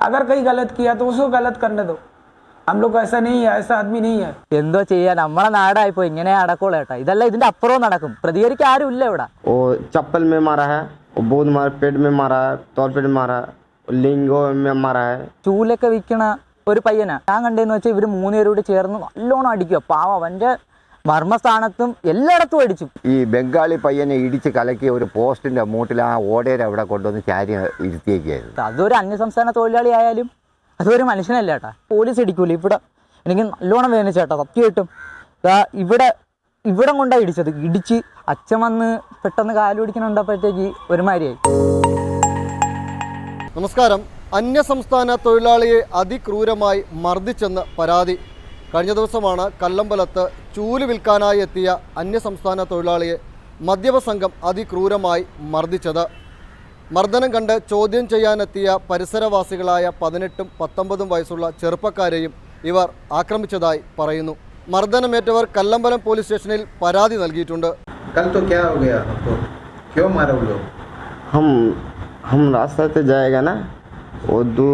अगर कहीं गलत किया तो उसको गलत करने दो हम लोग ऐसा नहीं है ऐसा आदमी नहीं है എന്തോ ചെയ്യാൻ നമ്മളെ നാടായിപ്പോ ഇങ്ങനെ നടക്കുള്ളൂ ഏട്ടാ ഇതല്ല ഇതിന്റെ അപ്പുറവും നടക്കും പ്രതികരിക്കാൻ ആരും ഇല്ല ഇവിടെ वो चप्पल में मारा है वो बोध मार पेट में मारा है तौर पेट में मारा है लिंगो में मारा है ചൂലൊക്കെ വിൽക്കണ ഒരു പയ്യനാ ഞാൻ കണ്ടതെന്ന് വെച്ചാൽ ഇവര് മൂന്നുപേരും കൂടി ചേർന്ന് നല്ലോണം അടിക്കുക പാവം അവന്റെ മർമ്മസ്ഥാനത്തും എല്ലായിടത്തും അടിച്ചു. ഈ ബംഗാളി പയ്യനെ ഇടിച്ച് കലക്കിയ ഒരു പോസ്റ്റിന്റെ മൂട്ടിൽ ആ ഓടേരെ അവിടെ കൊണ്ടുവന്ന് ചാരി ഇരുത്തിയേക്കായിരുന്നു. അതൊരു അന്യസംസ്ഥാന തൊഴിലാളി ആയാലും അതൊരു മനുഷ്യനല്ല ഏട്ടാ? പോലീസ് ഇടിക്കൂല ഇവിടെ? എനിക്ക് നല്ലോണം വേദനിച്ചേട്ടാ സത്യമായിട്ടും. ദാ ഇവിടെ ഇവിടെ കൊണ്ടാണ് ഇടിച്ചത്. ഇടിച്ച് അച്ഛൻ വന്ന് പെട്ടെന്ന് കാലുപിടിക്കണുണ്ടപ്പോഴത്തേക്ക് ഒരുമാതിരിയായി. നമസ്കാരം. അന്യസംസ്ഥാന തൊഴിലാളിയെ അതിക്രൂരമായി മർദ്ദിച്ചെന്ന് പരാതി കഴിഞ്ഞ ദിവസമാണ് കല്ലമ്പലത്ത് ചൂല് വിൽക്കാനായി എത്തിയ അന്യസംസ്ഥാന തൊഴിലാളിയെ മദ്യപ സംഘം അതിക്രൂരമായി മർദ്ദിച്ചത് മർദ്ദനം കണ്ട് ചോദ്യം ചെയ്യാനെത്തിയ പരിസരവാസികളായ പതിനെട്ടും പത്തൊമ്പതും വയസ്സുള്ള ചെറുപ്പക്കാരെയും ഇവർ ആക്രമിച്ചതായി പറയുന്നു മർദ്ദനമേറ്റവർ കല്ലമ്പലം പോലീസ് സ്റ്റേഷനിൽ പരാതി നൽകിയിട്ടുണ്ട് कल तो क्या हो गया आपको क्यों मारा वो लोग हम हम रास्ते से जाएगा ना वो दो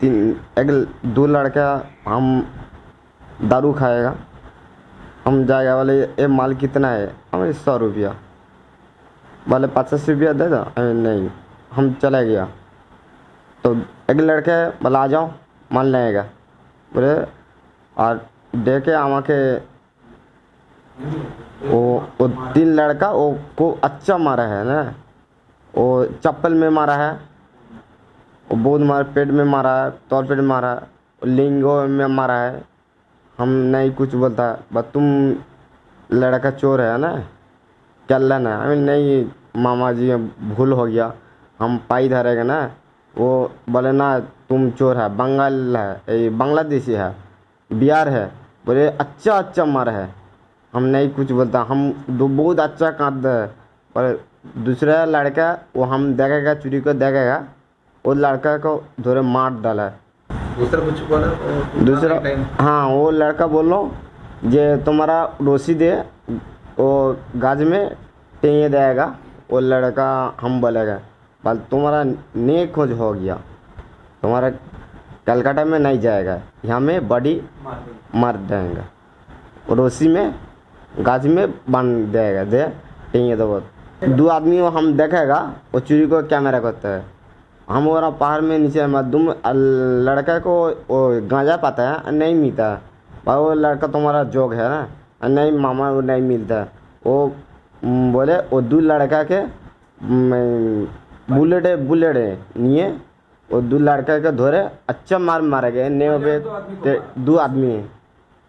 तीन एक दो लड़का हम दारू खाएगा। हम जाएगा बोले ये माल कितना है? हमें सौ रुपया। बोले, पचास रुपया दे दो। नहीं, हम चला गया। तो एक लड़के बोला, आ जाओ, माल लेगा बोले, और दे के आवा के वो वो तीन लड़का, वो को अच्छा मारा है ना? वो चप्पल में मारा है, वो बोध मार, पेट में मारा है तौर पेट में मारा है लिंगो में मारा है। हम नहीं कुछ बोलता। बस तुम लड़का चोर है ना? चल ना अरे नहीं, मामा जी, भूल हो गया। हम पाई धरेगा ना? वो बोले, ना, तुम चोर है, बंगाल है, ये बांग्लादेशी है, बिहार है, बोले अच्छा अच्छा मारा है। हम नहीं कुछ बोलता। हम बहुत अच्छा काटते हैं। पर दूसरा लड़का, वो हम देखेगा, चुरी को देखेगा, वो लड़का को थोड़े मार डाला दूसरा कुछ बोला दूसरा हाँ वो लड़का बोलो जे तुम्हारा रोसी दे वो गाज में टेंगे देगा वो लड़का हम बोलेगा बल तुम्हारा ने खोज हो गया तुम्हारा कलकत्ता में नहीं जाएगा यहाँ में बड़ी मार देंगे। रोसी में गाज में बाँध देगा दे टेंगे दो दो आदमी वो हम देखेगा वो चोरी को कैमरा करता है। हम और पहाड़ में नीचे मधुम लड़का को वो गांजा पाता है नहीं मिलता है भाई वो लड़का तुम्हारा जोग है ना नहीं मामा वो नहीं मिलता है वो हम्म, बोले वो दो लड़का के बुलेट है बुलेट है नहीं वो दो लड़का के धोरे अच्छा मार मारे गए नहीं पे ते- दो आदमी है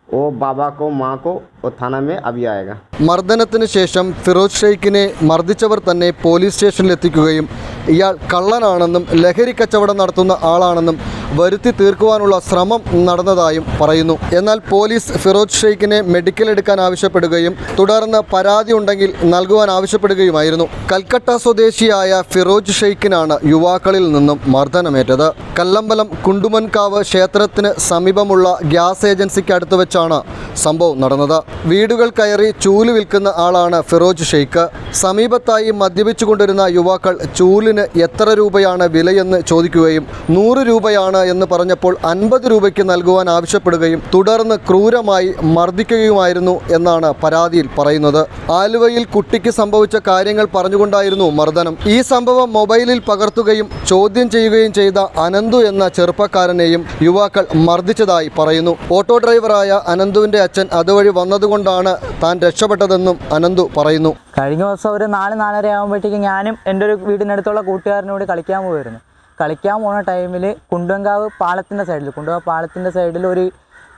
वो बाबा को माँ को वो थाना में अभी आएगा മർദ്ദനത്തിന് ശേഷം ഫിറോസ് ഷെയ്ഖിനെ മർദ്ദിച്ചവർ തന്നെ പോലീസ് സ്റ്റേഷനിൽ എത്തിക്കുകയും ഇയാൾ കള്ളനാണെന്നും ലഹരി കച്ചവടം നടത്തുന്ന ആളാണെന്നും വരുത്തി തീർക്കുവാനുള്ള ശ്രമം നടന്നതായും പറയുന്നു. എന്നാൽ പോലീസ് ഫിറോസ് ഷെയ്ഖിനെ മെഡിക്കൽ എടുക്കാൻ ആവശ്യപ്പെടുകയും തുടർന്ന് പരാതി ഉണ്ടെങ്കിൽ നൽകുവാൻ ആവശ്യപ്പെടുകയുമായിരുന്നു. കൽക്കട്ട സ്വദേശിയായ ഫിറോജ് ഷെയ്ഖിനാണ് യുവാക്കളിൽ നിന്നും മർദ്ദനമേറ്റത്. കല്ലമ്പലം കുണ്ടുമൻകാവ് ക്ഷേത്രത്തിന് സമീപമുള്ള ഗ്യാസ് ഏജൻസിക്ക് അടുത്ത് വെച്ചാണ് സംഭവം നടന്നത്. വീടുകൾ കയറി ചൂൽ വിൽക്കുന്ന ആളാണ് ഫിറോജ് ഷെയ്ഖ്. സമീപത്തായി മദ്യപിച്ചു കൊണ്ടിരുന്ന യുവാക്കൾ ചൂലിന് എത്ര രൂപയാണ് വിലയെന്ന് ചോദിക്കുകയും നൂറ് രൂപയാണ് എന്ന് പറഞ്ഞപ്പോൾ അൻപത് രൂപയ്ക്ക് നൽകുവാൻ ആവശ്യപ്പെടുകയും തുടർന്ന് ക്രൂരമായി മർദ്ദിക്കുകയുമായിരുന്നു എന്നാണ് പരാതിയിൽ പറയുന്നത്. ആലുവയിൽ കുട്ടിക്ക് സംഭവിച്ച കാര്യങ്ങൾ പറഞ്ഞുകൊണ്ടായിരുന്നു മർദ്ദനം. ഈ സംഭവം മൊബൈലിൽ പകർത്തുകയും ചോദ്യം ചെയ്യുകയും ചെയ്ത അനന്തു എന്ന ചെറുപ്പക്കാരനെയും യുവാക്കൾ മർദ്ദിച്ചതായി പറയുന്നു. ഓട്ടോ ഡ്രൈവറായ അനന്തുവിന്റെ അച്ഛൻ അതുവഴി വന്നതുകൊണ്ടാണ് താൻ രക്ഷപ്പെട്ടതെന്നും അനന്തു പറയുന്നു. കഴിഞ്ഞ ദിവസം ഒരു നാല് നാലര ആകുമ്പോഴത്തേക്ക് ഞാനും എന്റെ ഒരു വീടിനടുത്തുള്ള കൂട്ടുകാരനോട് കളിക്കാൻ പോയിരുന്നു. കളിക്കാൻ പോണ ടൈമിൽ കുണ്ടങ്കാവ് പാലത്തിന്റെ സൈഡിൽ കുണ്ടങ്കാവ് പാലത്തിന്റെ സൈഡിൽ ഒരു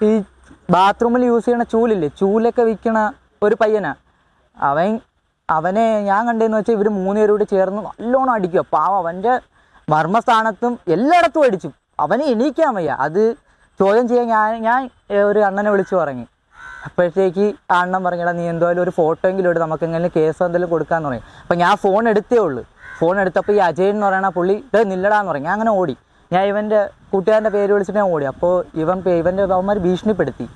ഈ ബാത്റൂമിൽ യൂസ് ചെയ്യണ ചൂലില്ലേ? ചൂലൊക്കെ വിൽക്കണ ഒരു പയ്യനാ. അവൻ അവനെ ഞാൻ കണ്ടതെന്ന് വെച്ചാൽ ഇവർ മൂന്നുപേരും കൂടി ചേർന്ന് നല്ലോണം അടിക്കുക പാവം അവന്റെ മർമ്മസ്ഥാനത്തും എല്ലായിടത്തും അടിച്ചു. അവനെ എണീക്കാൻ വയ്യ. അത് ചോദ്യം ചെയ്യാൻ ഞാൻ ഞാൻ ഒരു അണ്ണനെ വിളിച്ചു പറഞ്ഞു. അപ്പോഴത്തേക്ക് ആ അണ്ണൻ പറഞ്ഞാൽ നീ എന്തായാലും ഒരു ഫോട്ടോ എങ്കിലും എടുത്ത് നമുക്ക് എങ്ങനെ കേസ് എന്തെങ്കിലും കൊടുക്കാന്ന് പറയും അപ്പം ഞാൻ ഫോൺ എടുത്തേ ഉള്ളൂ. ഫോൺ എടുത്തപ്പോൾ ഈ അജയൻ എന്ന് പറയുന്ന പുള്ളി ഇത് നില്ലടാന്ന് പറഞ്ഞു. ഞാൻ അങ്ങനെ ഓടി. ഞാൻ ഇവന്റെ കൂട്ടുകാരന്റെ പേര് വിളിച്ചിട്ട് ഞാൻ ഓടി. അപ്പോൾ ഇവൻ ഇവന്റെ അവന്മാർ ഭീഷണിപ്പെടുത്തി.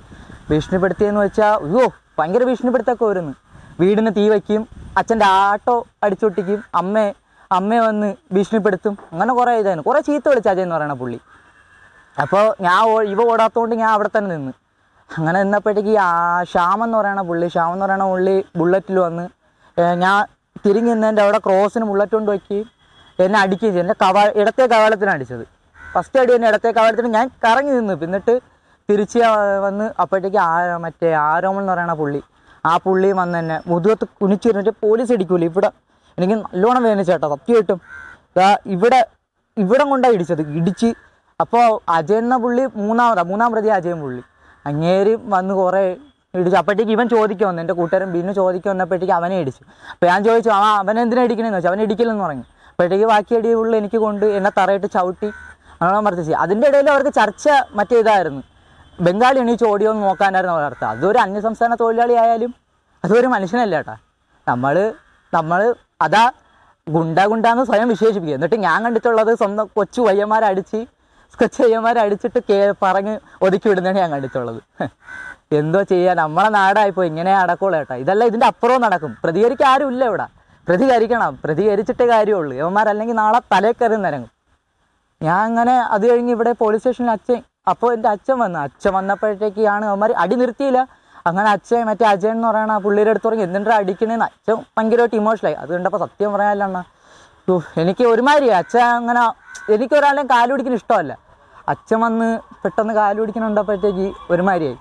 ഭീഷണിപ്പെടുത്തിയെന്ന് വെച്ചാൽ അയ്യോ ഭയങ്കര ഭീഷണിപ്പെടുത്തൊക്കെ വരുന്നു വീടിന് തീ വയ്ക്കും അച്ഛന്റെ ആട്ടോ അടിച്ചൊട്ടിക്കും അമ്മയെ അമ്മയെ വന്ന് ഭീഷണിപ്പെടുത്തും. അങ്ങനെ കുറേ ഇതായിരുന്നു. കുറേ ചീത്ത വിളിച്ച അജയൻ എന്ന് പറയണ പുള്ളി. അപ്പോൾ ഞാൻ ഇവ ഓടാത്തതുകൊണ്ട് ഞാൻ അവിടെ തന്നെ നിന്ന്. അങ്ങനെ നിന്നപ്പോഴത്തേക്ക് ആ ശ്യാം എന്ന് പറയുന്ന പുള്ളി ശ്യാം എന്ന് പറയുന്ന പുള്ളി ബുള്ളറ്റിൽ വന്ന് ഞാൻ തിരിഞ്ഞ് നിന്നതിന്റെ അവിടെ ക്രോസിന് ബുള്ളറ്റ് കൊണ്ട് വയ്ക്കുകയും എന്നെ അടിക്കുകയും ചെയ്തു. എന്റെ കവാ ഇടത്തെ കവാലത്തിനാണ് അടിച്ചത്. ഫസ്റ്റ് അടി തന്നെ ഇടത്തെ കവാലത്തിന് ഞാൻ കറങ്ങി നിന്ന് എന്നിട്ട് തിരിച്ച് വന്ന് അപ്പോഴത്തേക്ക് ആ മറ്റേ ആരോമൽ എന്ന് പറയുന്ന പുള്ളി ആ പുള്ളി വന്ന് തന്നെ മുതുകത്ത് കുനിച്ചിരുന്നിട്ട് പോലീസ് അടിക്കൂല ഇവിടെ എനിക്ക് നല്ലോണം വേദന വേദനിച്ചേട്ടാ സത്യമായിട്ടും. ഇവിടെ ഇവിടം കൊണ്ടാണ് ഇടിച്ചത് ഇടിച്ച്. അപ്പോൾ അജയൻ എന്ന പുള്ളി മൂന്നാമതാണ് മൂന്നാം പ്രതി അജയൻ പുള്ളി. അങ്ങേരും വന്ന് കുറേ ഇടിച്ചു. അപ്പോഴത്തേക്ക് ഇവൻ ചോദിക്കാൻ വന്നു. എന്റെ കൂട്ടുകാരൻ ബിന്നു ചോദിക്കാൻ വന്നപ്പോഴത്തേക്ക് അവനെ ഇടിച്ചു. അപ്പോൾ ഞാൻ ചോദിച്ചു ആ അവൻ എന്തിനാ ഇടിക്കണമെന്ന് വെച്ചാൽ അവൻ ഇടിക്കില്ലെന്ന് പറഞ്ഞു. അപ്പോഴത്തേക്ക് ബാക്കി അടി ഉള്ളിൽ എനിക്ക് കൊണ്ട് എന്നെ തറയിട്ട് ചവിട്ടി അങ്ങനെ മർദ്ദിച്ചു അതിന്റെ ഇടയിൽ അവർക്ക് ചർച്ച മറ്റേ ഇതായിരുന്നു. ബംഗാളി എണീച്ച് ഓടിയോ എന്ന് നോക്കാനായിരുന്നു അവരുടെ അർത്ഥം. അതൊരു അന്യസംസ്ഥാന തൊഴിലാളി ആയാലും അതൊരു മനുഷ്യനല്ല കേട്ടാ. നമ്മൾ നമ്മൾ അതാ ഗുണ്ട ഗുണ്ടാന്ന് സ്വയം വിശേഷിപ്പിക്കുക എന്നിട്ട് ഞാൻ കണ്ടിട്ടുള്ളത് സ്വന്തം കൊച്ചു വയ്യന്മാരടിച്ച് കൊച്ചു വയ്യന്മാരടിച്ചിട്ട് കേ പറഞ്ഞ് ഒതുക്കി വിടുന്നതാണ് ഞാൻ കണ്ടിട്ടുള്ളത്. എന്തോ ചെയ്യാൻ നമ്മളെ നാടായിപ്പോ ഇങ്ങനെ നടക്കുള്ളൂ ഏട്ടാ ഇതല്ല ഇതിന്റെ അപ്പുറവും നടക്കും. പ്രതികരിക്കാൻ ആരും ഇല്ല ഇവിടെ. പ്രതികരിക്കണം. പ്രതികരിച്ചിട്ടേ കാര്യമുള്ളൂ. ഇവന്മാരല്ലെങ്കിൽ നാളെ തലേ കയറി നിരങ്ങും. ഞാൻ അങ്ങനെ അത് കഴിഞ്ഞ് ഇവിടെ പോലീസ് സ്റ്റേഷനിൽ അച്ഛൻ അപ്പോൾ എന്റെ അച്ഛൻ വന്നു. അച്ഛൻ വന്നപ്പോഴത്തേക്കാണ് അവന്മാർ അടി നിർത്തിയില്ല. അങ്ങനെ അച്ഛൻ മറ്റേ അജയൻ എന്ന് പറയണ ആ പുള്ളിയുടെ അടുത്ത് തുടങ്ങി എന്തിനാ അടിക്കണേന്ന്? അച്ഛൻ ഭയങ്കരമായിട്ട് ഇമോഷണലായി അത് കണ്ടപ്പോൾ സത്യം പറയാനല്ല എനിക്ക് ഒരുമാതിരി അച്ഛൻ അങ്ങനെ എനിക്ക് ഒരാളെയും കാൽ പിടിക്കുന്ന ഇഷ്ടമല്ല. അച്ഛൻ വന്ന് പെട്ടെന്ന് കാലുപിടിക്കണുണ്ടപ്പോഴത്തേക്ക് ഒരുമാതിരിയായി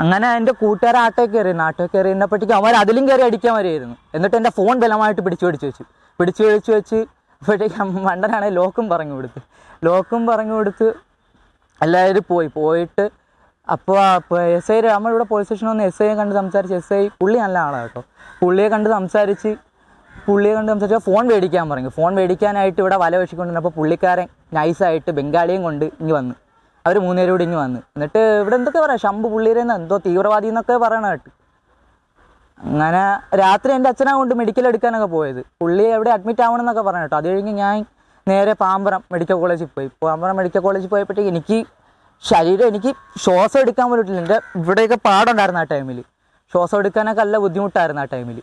അങ്ങനെ എന്റെ കൂട്ടുകാരെ ആട്ടോ കയറി ആട്ടോ കയറി ഇരുന്നപ്പോഴത്തേക്ക് അവർ അതിലും കയറി അടിക്കാൻ വരെയായിരുന്നു. എന്നിട്ട് എന്റെ ഫോൺ ബലമായിട്ട് പിടിച്ചു പിടിച്ചു വെച്ചു. പിടിച്ചു പിടിച്ചു വെച്ച് ഇപ്പോഴത്തേക്കും മണ്ടനാണെങ്കിൽ ലോക്കും പറഞ്ഞു കൊടുത്ത്. ലോക്കും പറഞ്ഞു കൊടുത്ത് എല്ലാവരും പോയി. പോയിട്ട് അപ്പോൾ എസ് ഐ നമ്മളിവിടെ പോലീസ് സ്റ്റേഷനിൽ വന്ന് എസ് ഐയെ കണ്ട് സംസാരിച്ച് എസ് ഐ പുള്ളി നല്ല ആളാണ് കേട്ടോ. പുള്ളിയെ കണ്ട് സംസാരിച്ച് പുള്ളിയെ കണ്ട് സംസാരിച്ച് ഫോൺ മേടിക്കാൻ പറഞ്ഞു. ഫോൺ മേടിക്കാനായിട്ട് ഇവിടെ വല വെച്ചിക്കൊണ്ടിരുന്നപ്പോൾ പുള്ളിക്കാരൻ നൈസായിട്ട് ബംഗാളിയും കൊണ്ട് ഇങ്ങ് വന്ന്. അവർ മൂന്നുപേരും കൂടി ഇങ്ങ് വന്ന്. എന്നിട്ട് ഇവിടെ എന്തൊക്കെ പറയാം? ശംഭു പുള്ളിയുടെ എന്തോ തീവ്രവാദി എന്നൊക്കെ പറയണ കേട്ട്. അങ്ങനെ രാത്രി എന്റെ അച്ഛനെ കൊണ്ട് മെഡിക്കൽ എടുക്കാനൊക്കെ പോയത്. പുള്ളി എവിടെ അഡ്മിറ്റ് ആവണമെന്നൊക്കെ പറഞ്ഞു കേട്ടോ. അത് കഴിഞ്ഞ് ഞാൻ നേരെ പാമ്പറം മെഡിക്കൽ കോളേജിൽ പോയി. പാമ്പറം മെഡിക്കൽ കോളേജിൽ പോയപ്പോഴത്തേക്ക് എനിക്ക് ശരീരം എനിക്ക് ശ്വാസം എടുക്കാൻ പറ്റില്ല. എന്റെ ഇവിടെയൊക്കെ പാടുണ്ടായിരുന്നു ആ ടൈമിൽ ശ്വാസം എടുക്കാനൊക്കെ നല്ല ബുദ്ധിമുട്ടായിരുന്നു ആ ടൈമിൽ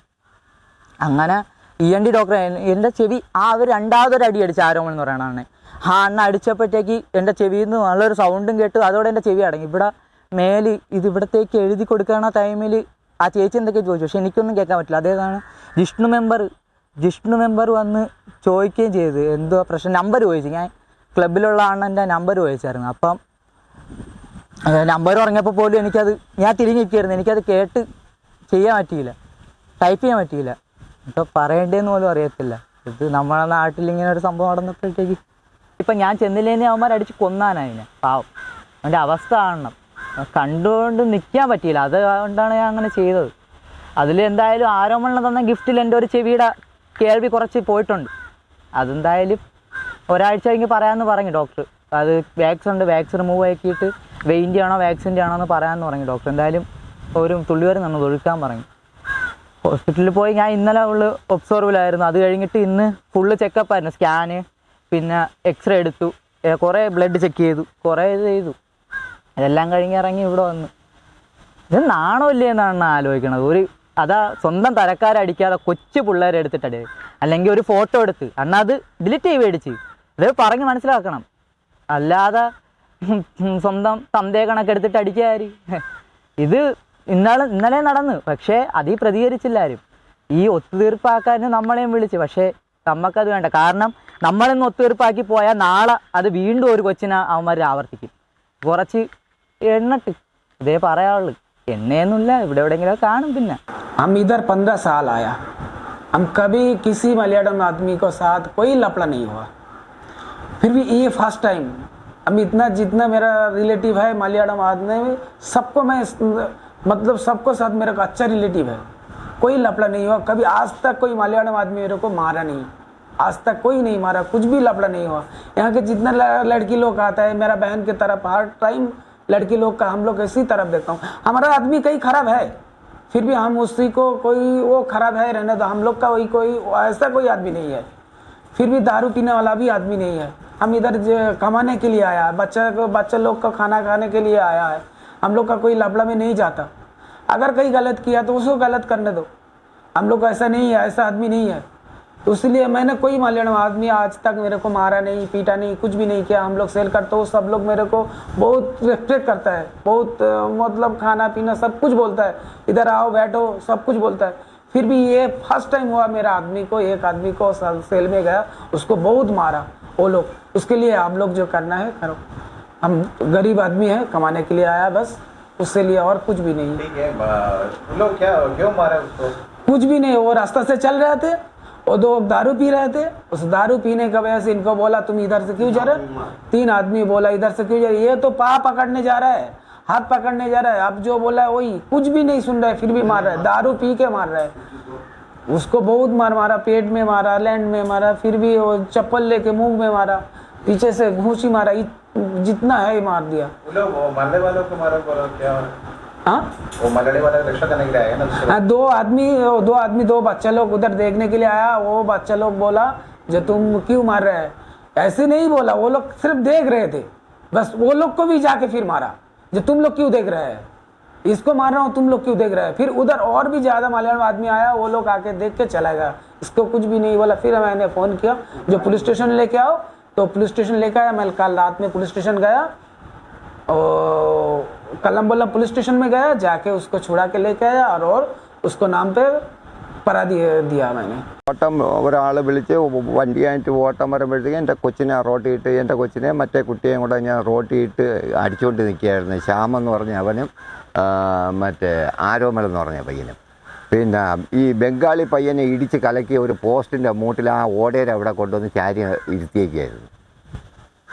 അങ്ങനെ ഇ എൻ ഡി ഡോക്ടർ എന്റെ ചെവി ആ ഒരു രണ്ടാമതൊരു അടി അടിച്ച് ആരോമൺ എന്ന് പറയണതാണ് ആ അണ്ണ അടിച്ചപ്പോഴത്തേക്ക് എന്റെ ചെവിയിൽ നിന്ന് നല്ലൊരു സൗണ്ടും കേട്ടു അതോടെ എന്റെ ചെവി അടങ്ങി. ഇവിടെ മേൽ ഇത് ഇവിടത്തേക്ക് എഴുതി കൊടുക്കണ ടൈമിൽ ആ ചേച്ചി എന്തൊക്കെ ചോദിച്ചു. പക്ഷെ എനിക്കൊന്നും കേൾക്കാൻ പറ്റില്ല. അതേതാണ് ജിഷ്ണു മെമ്പർ ജിഷ്ണു മെമ്പർ വന്ന് ചോദിക്കുകയും ചെയ്തു. എന്തോ പ്രശ്നം. നമ്പർ ചോദിച്ചു. ഞാൻ ക്ലബിലുള്ള അണ്ണന്റെ നമ്പർ ചോദിച്ചായിരുന്നു. അപ്പം നമ്പർ പറഞ്ഞപ്പോൾ പോലും എനിക്കത് ഞാൻ തിരിഞ്ഞിരിക്കുകയായിരുന്നു എനിക്കത് കേട്ട് ചെയ്യാൻ പറ്റിയില്ല. ടൈപ്പ് ചെയ്യാൻ പറ്റിയില്ല. ഇപ്പോൾ പറയേണ്ടതെന്ന് പോലും അറിയത്തില്ല. ഇത് നമ്മളെ നാട്ടിൽ ഇങ്ങനെ ഒരു സംഭവം നടന്നപ്പോഴത്തേക്ക് ഇപ്പം ഞാൻ ചെന്നില്ലേനെ അവന്മാർ അടിച്ച് കൊന്നാനതിനെ പാവം. അവന്റെ അവസ്ഥ കാണണം. കണ്ടുകൊണ്ട് നിൽക്കാൻ പറ്റിയില്ല. അതുകൊണ്ടാണ് ഞാൻ അങ്ങനെ ചെയ്തത്. അതിൽ എന്തായാലും ആരോമണിന് തന്ന ഗിഫ്റ്റിൽ എന്റെ ഒരു ചെവിയുടെ കേൾവി കുറച്ച് പോയിട്ടുണ്ട്. അതെന്തായാലും ഒരാഴ്ച കഴിഞ്ഞ് പറയാമെന്ന് പറഞ്ഞു ഡോക്ടർ. അത് വാക്സിൻ ഉണ്ട്. വാക്സിൻ റിമൂവ് ആക്കിയിട്ട് വെയിന്റെ ആണോ വാക്സിന്റെ ആണോ എന്ന് പറയാമെന്ന് പറഞ്ഞു ഡോക്ടർ. എന്തായാലും ഒരു തുള്ളി വരെ നിന്ന് ഒഴുക്കാൻ പറഞ്ഞു. ഹോസ്പിറ്റലിൽ പോയി ഞാൻ ഇന്നലെ ഉള്ളു ഒബ്സർവിലായിരുന്നു അത് കഴിഞ്ഞിട്ട് ഇന്ന് ഫുള്ള് ചെക്കപ്പായിരുന്നു സ്കാന് പിന്നെ എക്സ്റേ എടുത്തു. കുറേ ബ്ലഡ് ചെക്ക് ചെയ്തു. കുറേ ഇത് ചെയ്തു. അതെല്ലാം കഴിഞ്ഞ് ഇറങ്ങി ഇവിടെ വന്നു. ഇത് നാണോ നാണമില്ലേ എന്നാണ് ആലോചിക്കണത്. ഒരു അതാ സ്വന്തം തരക്കാരടിക്കാതെ കൊച്ചു പിള്ളേരെ എടുത്തിട്ടടി അല്ലെങ്കിൽ ഒരു ഫോട്ടോ എടുത്ത്. അന്നാ അത് ഡിലീറ്റ് ചെയ്ത് മേടിച്ച്. ഇത് പറഞ്ഞ് മനസ്സിലാക്കണം. അല്ലാതെ സ്വന്തം തന്തയെ കണക്കെടുത്തിട്ട് അടിക്കാരി ഇത് ഇന്നാളെ ഇന്നലെ നടന്നു. പക്ഷേ അതീ പ്രതികരിച്ചില്ല ആരും. ഈ ഒത്തുതീർപ്പാക്കാൻ നമ്മളെയും വിളിച്ച്. പക്ഷേ നമുക്കത് വേണ്ട കാരണം നമ്മളിന്ന് ഒത്തുതീർപ്പാക്കി പോയാൽ നാളെ അത് വീണ്ടും ഒരു കൊച്ചിനെ അവന്മാർ ആവർത്തിക്കും കുറച്ച് എണ്ണട്ട് ഇതേ പറയാനുള്ളു എണ്ണയൊന്നുമില്ല ഇവിടെ എവിടെയെങ്കിലും കാണും പിന്നെ हम इधर पंद्रह साल आया हम कभी किसी मलयालम आदमी को साथ कोई लफड़ा नहीं हुआ फिर भी ये फर्स्ट टाइम हम इतना जितना मेरा रिलेटिव है मलयालम आदमी में सबको मैं मतलब सबको साथ मेरा को अच्छा रिलेटिव है कोई लफड़ा नहीं हुआ कभी आज तक कोई मलयालम आदमी मेरे को मारा नहीं आज तक कोई नहीं मारा, कुछ भी लफड़ा नहीं हुआ। यहाँ के जितना लड़की लोग आता है, मेरा बहन की तरफ़, हर टाइम लड़की लोग का हम लोग इसी तरफ़ देखता हूँ। हमारा आदमी कहीं खराब है, फिर भी हम उसी को कोई, वो खराब है रहने दो, हम लोग का वही कोई, ऐसा कोई आदमी नहीं है। फिर भी दारू पीने वाला भी आदमी नहीं है। हम इधर कमाने के लिए आया है बच्चा को, बच्चे लोग का खाना खाने के लिए आया है। हम लोग का कोई लफड़ा में नहीं जाता। अगर कहीं गलत किया तो उसको गलत करने दो। हम लोग ऐसा नहीं है, ऐसा आदमी नहीं है। तो इसलिए मैंने कोई मलयालम आदमी आज तक मेरे को मारा नहीं पीटा नहीं कुछ भी नहीं किया। हम लोग सेल करते हो सब लोग मेरे को बहुत रेस्पेक्ट करता है। बहुत मतलब खाना पीना सब कुछ बोलता है। इधर आओ बैठो सब कुछ बोलता है। फिर भी ये फ़र्स्ट टाइम हुआ मेरा आदमी को एक आदमी को सेल में गया उसको बहुत मारा। वो लोग उसके लिए आप लोग जो करना है करो। हम गरीब आदमी है कमाने के लिए आया बस उससे लिए और कुछ भी नहीं। ठीक है लोग क्या क्यों मारा उसको? कुछ भी नहीं वो रास्ता से चल रहे थे। और दो दारू पी रहे थे, उस दारू पीने की वजह से इनको बोला, तुम इधर से क्यों जा रहे तीन आदमी बोला, इधर से क्यों जा रहे ये तो पा पकड़ने जा रहा है, हाथ पकड़ने जा रहा है, अब जो बोला है वही, कुछ भी नहीं सुन रहा है, फिर भी मार रहा है, दारू पी के मार रहा है। उसको बहुत मार मारा, पेट में मारा, लैंड में मारा, फिर भी वो चप्पल लेके मुँह में मारा, पीछे से घूसी मारा जितना है मार दिया। वो वो मरने वालों को मारा क्या? हाँ? दूसरे? हाँ, दो आदमी दो आदमी दो बच्चा लोग उधर देखने के लिए आया वो बच्चा लोग बोला जो तुम क्यों मार रहे हैं? ऐसे नहीं बोला वो लोग सिर्फ़ देख रहे थे। बस वो लोग को भी जाके फिर मारा जो तुम लोग क्यों देख रहे हैं? इसको मार रहा हूँ तुम लोग क्यों देख रहे हैं? फिर उधर और भी ज़्यादा मलयालम आदमी आया वो लोग आके देख के चला गया। इसको कुछ भी नहीं बोला। फिर मैंने फ़ोन किया जो पुलिस स्टेशन लेके आओ। तो पुलिस स्टेशन लेके आया मैं कल रात में पुलिस स्टेशन गया और कलम्बोला पुलिस स्टेशन में गया जाके उसको छुड़ा के लेके आया और, और उसको नाम पे परा दिया दिया मैंने ഓട്ടം ഒരാൾ വിളിച്ച് വണ്ടിയായിട്ട് ഓട്ടം വരുമ്പോഴത്തേക്കും എൻ്റെ കൊച്ചിനെ റോട്ടിൽ ഇട്ട് എൻ്റെ കൊച്ചിനെ മറ്റേ കുട്ടിയെയും കൂടെ ഞാൻ റോട്ടിൽ ഇട്ട് അടിച്ചുകൊണ്ട് നിൽക്കുകയായിരുന്നു ശ്യാമെന്ന് പറഞ്ഞ അവനും ആ, മറ്റേ ആരോമൽ എന്ന് പറഞ്ഞ പയ്യനും പിന്നെ ഈ ബംഗാളി പയ്യനെ ഇടിച്ച് കലക്കിയ ഒരു പോസ്റ്റിൻ്റെ മൂട്ടിൽ ആ ഓടയുടെ അവിടെ കൊണ്ടുവന്ന് ചാരി ഇരുത്തിയേക്കായിരുന്നു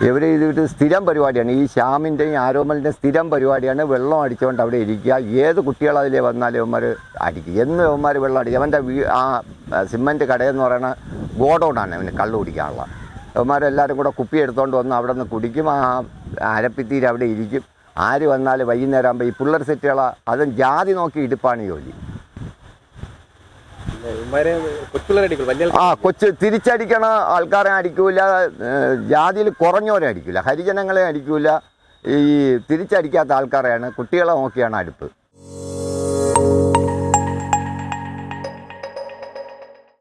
ഇവർ ഇത് സ്ഥിരം പരിപാടിയാണ്. ഈ ശ്യാമിന്റെയും ആരോമലിന്റെയും സ്ഥിരം പരിപാടിയാണ്. വെള്ളം അടിച്ചുകൊണ്ട് അവിടെ ഇരിക്കുക. ഏത് കുട്ടികൾ അതിലെ വന്നാലും ഇവന്മാർ അടിക്കും. എന്ന് ഇവന്മാർ വെള്ളം അടിക്കും. അവന്റെ ആ സിമന്റ് കടയെന്ന് പറയുന്ന ഗോഡൗണാണ് അവന് കള്ളു കുടിക്കാനുള്ള. ഇവന്മാരെല്ലാവരും കൂടെ കുപ്പി എടുത്തുകൊണ്ട് വന്ന് അവിടെ നിന്ന് കുടിക്കും. ആ അരപ്പിത്തീര് അവിടെ ഇരിക്കും. ആര് വന്നാൽ വൈകുന്നേരം ആകുമ്പോൾ ഈ പിള്ളേർ സെറ്റുകളാണ് അതും ജാതി നോക്കി ഇടുപ്പാണ് ജോലി. ആ കൊച്ചു തിരിച്ചടിക്കണ ആൾക്കാരെ അടിക്കൂല ജാതിയിൽ കുറഞ്ഞവരെ അടിക്കൂല ഹരിജനങ്ങളെ അടിക്കൂല ഈ തിരിച്ചടിക്കാത്ത ആൾക്കാരെയാണ് കുട്ടികളെ നോക്കിയാണ് അടുപ്പ്.